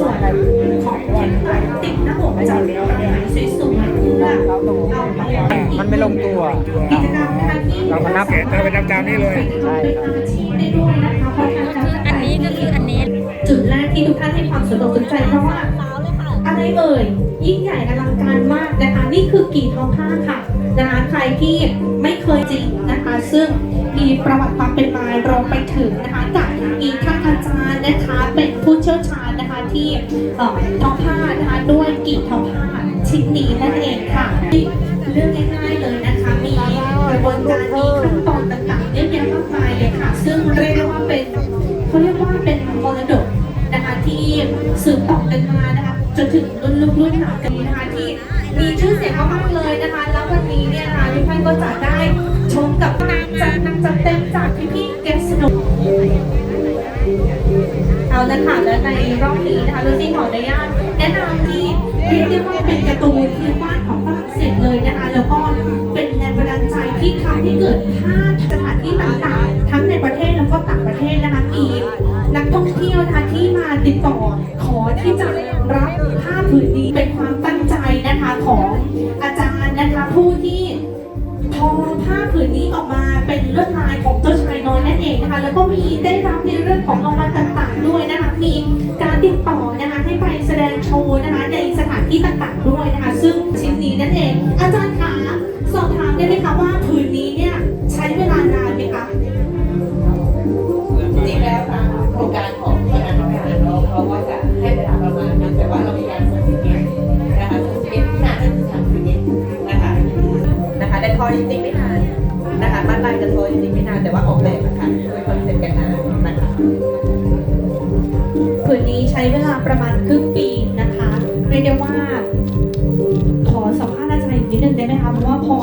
ส่วนของที่ติดหน้าอกจากสวยๆเพื่อเอามันไม่ลงตัวกิจกรรมนะคะที่เรามานับเราไปนับตามนี้เลยใช่ครับได้ด้วยนะคะเพราะทางการอันนี้ก็คืออันนี้ จุดแรกที่ทุกท่านให้ความสนอกสนใจเพราะว่าอะไรเอ่ยยิ่งใหญ่อลังการมากนะคะนี่คือกี่ทอผ้าค่ะนะคะใครที่ไม่เคยจริงนะคะ ซึ่งมีประวัติความเป็นมารวมไปถึงนะคะจากมีท่านอาจารย์นะคะเป็นผู้เชี่ยวชาญ ที่เอ่อทอผ้านะคะด้วยกี่ทอผ้าชิ้นนี้นั่นเองค่ะเรื่องง่ายๆเลยนะคะมีกระบวนการมีขั้นตอนต่างๆเยอะแยะมากมายเลยค่ะ ซึ่งเรียกได้ว่าเป็นเขาเรียกว่าเป็นมรดกนะคะที่สืบต่อกันมานะคะจนถึงรุ่นลูกรุ่นหลานกันนะคะที่มีชื่อเสียงมากๆเลยนะคะ แล้ววันนี้เนี่ยนะคะทุกท่านก็จะได้ชมกับนางจัดนางจัดเต็มจากพี่พี่ๆแกสนุก เอาละค่ะและในรอบนี้นะคะลูซี่ขออนุญาตแนะนำที่เรียกได้ว่าเป็นการ์ตูนพื้นบ้านของฝรั่งเศสเลยนะคะแล้วก็เป็นแรงบันดาลใจที่ทำให้เกิดภาพสถานที่ต่างๆ ทั้งในประเทศแล้วก็ต่างประเทศนะคะมีนักท่องเที่ยวนะคะที่มาติดต่อขอที่จะรับผ้าผืนนี้เป็นความตั้งใจนะคะของ แล้วก็มีได้รับในเรื่องของรางวัลต่างๆด้วยนะคะ มีการติดต่อนะคะให้ไปแสดงโชว์นะคะในสถานที่ต่างๆด้วยนะคะ ซึ่งชิ้นนี้นั่นเอง อาจารย์คะสอบถามได้ไหมคะว่าผืนนี้เนี่ยใช้เวลานานไหมคะจริงแล้วตามโครงการของคณะกรรมการเราเขาก็จะให้เวลาประมาณนั้นแต่ว่าเรามีการส่งสิเกตนะคะส่งสิเกตที่นานก็คือทำสิเกตนะคะนะคะแต่ทอจริงๆไม่นานนะคะบ้านลายกับทอจริงๆไม่นานแต่ว่าออกแบบ นนี้ใช้เวลาประมาณครึ่งปีนะคะเรียกได้ว่า ขอสัมภาษณ์อาจารย์อีกนิดนึงได้ไหมคะเพราะว่าพอ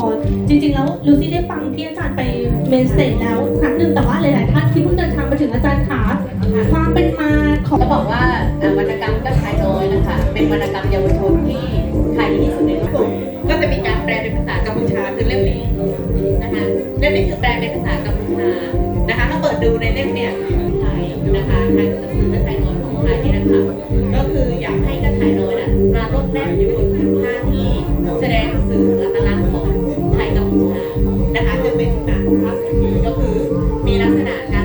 จริง ๆ แล้วลูซี่ได้ฟังที่อาจารย์ไปเมนสเตจแล้วครั้งหนึ่งแต่ว่าหลายๆท่านที่เพิ่งเดินทางมาถึงอาจารย์ขาความเป็นมาของจะบอกว่าอ่าวรรณกรรมก็ชายน้อยนะคะเป็นวรรณกรรมเยาวชนที่ขายดีที่สุดในโลกก็จะมีการแปลเป็นภาษากัมพูชาคือเล่มนี้นะคะเล่มนี้คือแปลเป็นภาษากัมพูชานะคะถ้าเปิดดูในเล่มเนี่ยไทยนะคะไทยหนังสือกระชายน้อย ก็คืออยากให้กระชายน้อยน่ะมาลดแล่นอยู่บนผืนผ้าที่แสดงสื่ออัตลักษณ์ของไทยกัมพูชานะคะจะเป็นหนังภาพผืนก็คือมีลักษณะการ